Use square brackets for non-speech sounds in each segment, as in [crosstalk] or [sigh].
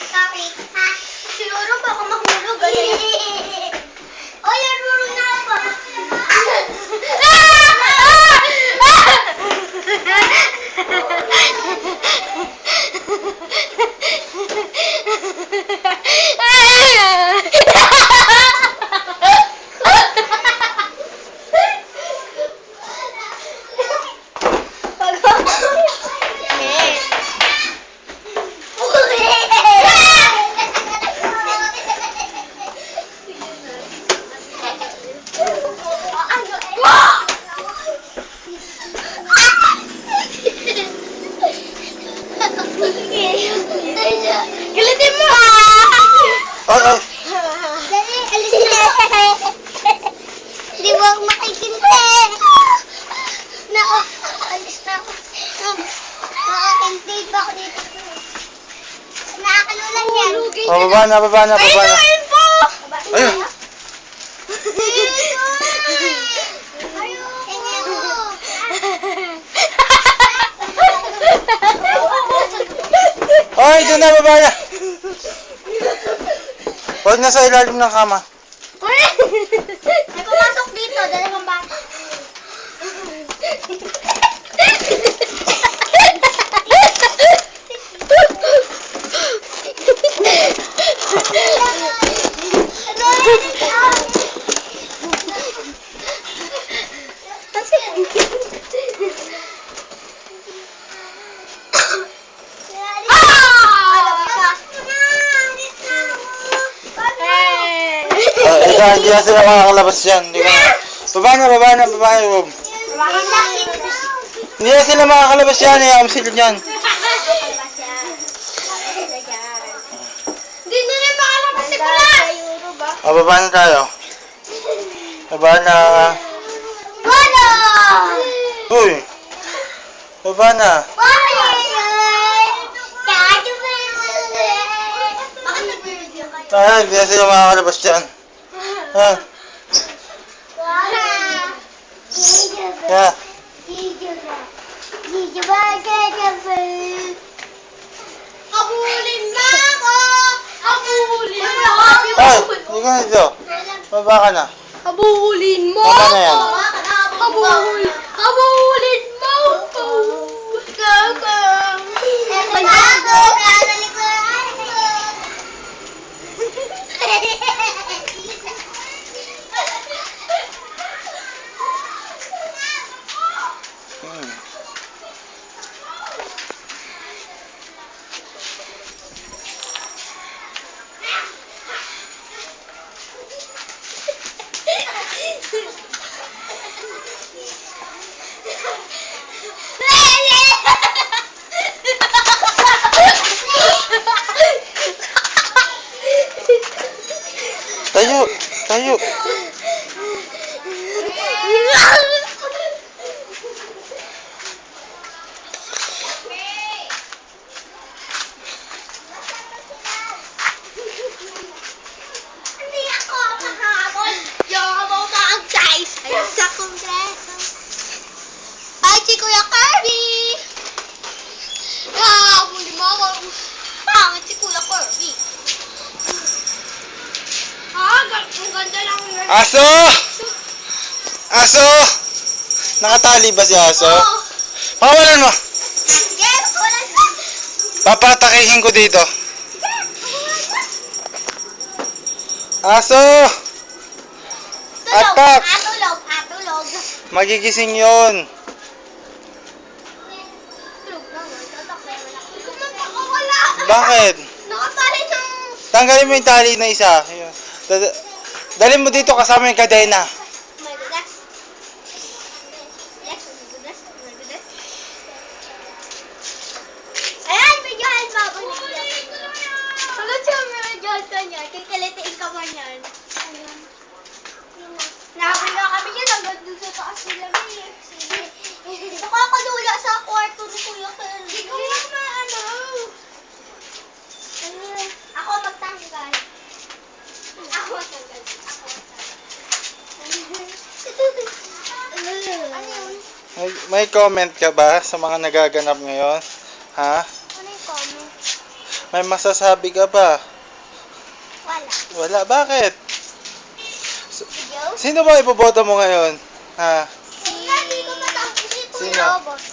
Bakit? Ha? Siguro baka mahulog. Ganyan. O, yaruro na ako [laughs] [laughs] [laughs] mo! Ay, ay. Dali, alis na. Hindi mo ako makikinte. Nako, alis na ako. Nakakintay pa ako dito. Nakakalo lang yan. Oh, baba na, baba na, baba na. Ayun po! Ayun. Ay, doon na, baba na. Huwag na sa ilalim ng kama. May pumasok dito, dalawang bata. Ah, ikaw, hindi na sila makakalabas dyan. Hindi ka na. Baba na, baba na, baba na. Bob. Hindi na sila makakalabas yan. Hayaan sila dyan. Hindi na rin makalabas si Kula. Ah, baba na tayo. Baba na. Wala! Uy. Baba na. Wala! Hindi na sila makakalabas dyan. Ha? Yeah. Habulin na ako! Habulin mo ako! Ay, hindi ka na. Baba ka na. Habulin mo Baba na yan. kabul. Kabul et. Tayo. Tayo. Hindi ako makahabol. Yung ako mag-guys. Ayun sa kongreso. Ay, si Kuya Kirby! Ah, huli mo ako. Pangit si Kuya Kirby. Ah, gan- ang ganda lang yun. Aso! Aso! Nakatali ba si Aso? Oo. Pawalan mo. Sige, wala. Papatakihin ko dito. Aso! Tulog. Atak! Ah, tulog. Ah, tulog. Magigising yon. Tulog lang. Wala. Bakit? Nakatali ng... Tanggalin mo yung tali na isa. Ayun. Dada- Dalhin mo dito kasama yung kadena. Oh my goodness. Yes, oh my goodness. Oh my goodness. Ayan, medyo halma ako niya. Pagod siya, medyo halma niya. Kikilitiin ka man yan. Ayan. Nakakula kami yan hanggang dun sa taas nila. Sige. Nakakalula sa kwarto ni Kuya Kirby. Hindi ko lang maano. Ayun. Ako magtanggal. Ako magtanggal. Ako magtanggal. Ano yun? May, may comment ka ba sa mga nagaganap ngayon? Ha? Ano yung comment? May masasabi ka ba? Wala. Wala, bakit? Joe? Sino ba iboboto mo ngayon? Ha? Si... Sino? Lobos.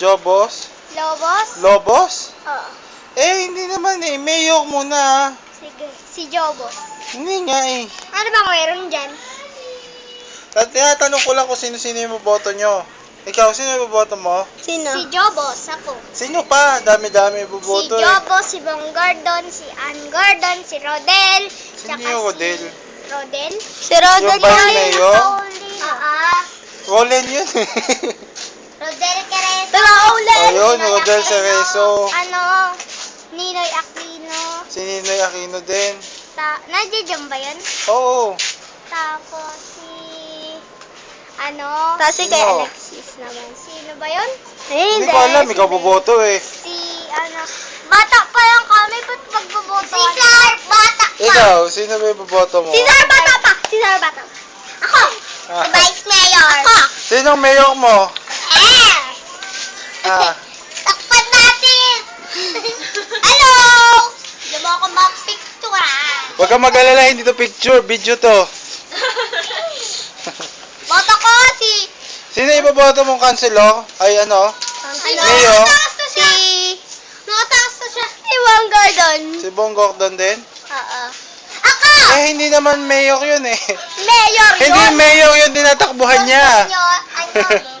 Jobos? Lobos? Lobos? Oo. Eh, hindi naman eh. Mayor muna. Sige. Si Jobos. Hindi nga eh. Ano bang meron dyan? At tinatanong ko lang kung sino-sino yung boboto nyo. Ikaw, sino yung boboto mo? Sino? Si Jobos, ako. Sino pa? Dami-dami yung Si boboto eh. Jobos, si Bong Gordon, si Ann Gordon, si Rodel, Sino yung Rodel? Si Rodel? Si Rodel Yung vice mayor? Oo. Roland yun eh. [laughs] Rodel Cerezo. Pero ulan. Ayun, Rodel Cerezo. Ano? Ninoy Aquino. si Ninoy Aquino din. Ta Nandiyan ba yun? Oo. Tapos si... Ano? Tapos si kay Sino? Alexis naman. Sino ba yun? Hindi ko alam, ikaw boboto eh. Si ano... Bata pa lang kami, ba't magboboto? Si Sar, bata pa. Ikaw, sino ba yung boboto mo? Si Sar, bata pa. Si Sar, bata pa. Ako. Ah. Si Vice Mayor. Ako. Sinong mayor mo? Eh. Ah, [laughs] Takpan natin! [laughs] Hello! Hindi mo ako mag-picturean. huwag kang mag-alala, hindi to picture, video to. Boto ko si... Sino iboboto mong kanselor? Ay ano? Ay, Mayor? nakataas na siya. Si... Nakataas na siya. Si Juan Gordon. Si Bong Gordon din? Oo. Ako! Eh, hindi naman mayor yun eh. Mayor yun! Hindi mayor yun, tinatakbuhan niya. Ano? [laughs]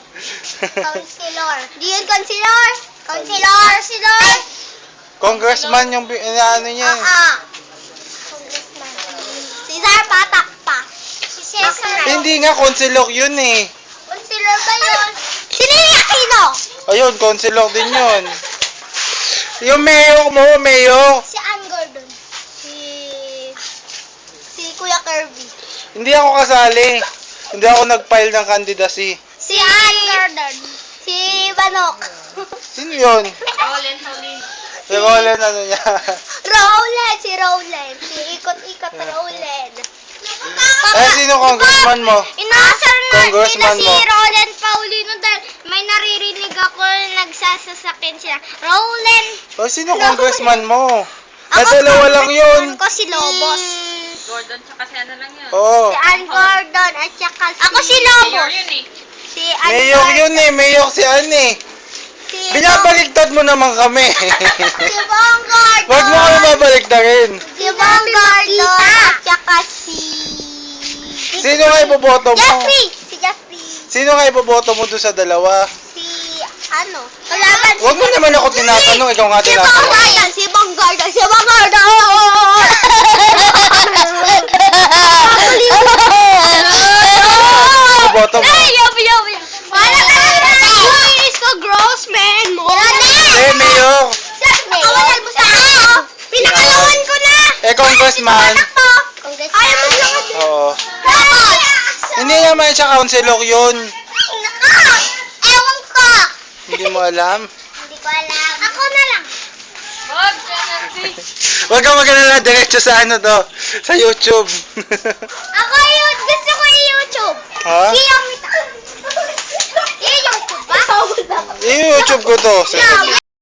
Councilor. Di yun, Councilor. Councilor. Councilor. Congressman yung bi- inaano niya. eh. Oo. Congressman. Si Zar Patak pa. Si Cesar. Hindi nga, konselor yun eh. Councilor ba yun? Si Lily Aquino. Ayun, konselor din yun. Yung mayor mo, mayor. Si Ann Gordon. Si... Si Kuya Kirby. Hindi ako kasali. Hindi ako nag-file ng candidacy. Si Ann Gordon. Si Banok. Sino yun? Si Roland ano niya. Rowland. Si Rowland. Si Ikot-Ikot Rowland. Eh, sino congressman mo? Inaasar na Congressman nila si mo. Roland Paulino dahil may naririnig ako na nagsasasakin siya. Roland! O, Oh, sino congressman mo? Ako, Na dalawa lang yun. Ko si Lobos. Gordon, tsaka si ano lang yun. Oo. Si Ann Gordon at saka si... Ako si Lobos. Mayor yun eh. Si Ann Mayor Gordon. yun eh, mayor si Ann eh. Si Binabaligtad mo naman kami. [laughs] Si Bong Gordon. Huwag mo kami babaligtarin. Si Bong Gordon at saka si... Sino nga iboboto mo? Jeffrey! Sino nga iboboto mo doon sa dalawa? Si... Ano? Kalaban. Huwag mo naman ako tinatanong, ikaw nga Si tinatanong. Gordon! Si Bong Gordon! Si Bong Gordon! Iboboto mo. Ay, yabi, yabi. Wala ka na! Uy, isko gross, man! Mo! Eh, mayor. Nakawalan mo sa ako! Pinakalawan ko na! Eh, congressman. Ayaw mo lang ako. Oo. Bakit? Hindi naman siya counselor yun. Naka! Ewan ko! Hindi mo alam. Hindi ko alam. Ako na lang. Bob. Huwag kang mag-alala, diretso sa ano to, sa YouTube. Ako yun! Gusto ko i-YouTube! ha? I-YouTube [laughs] ba? I-YouTube ko to. sa YouTube.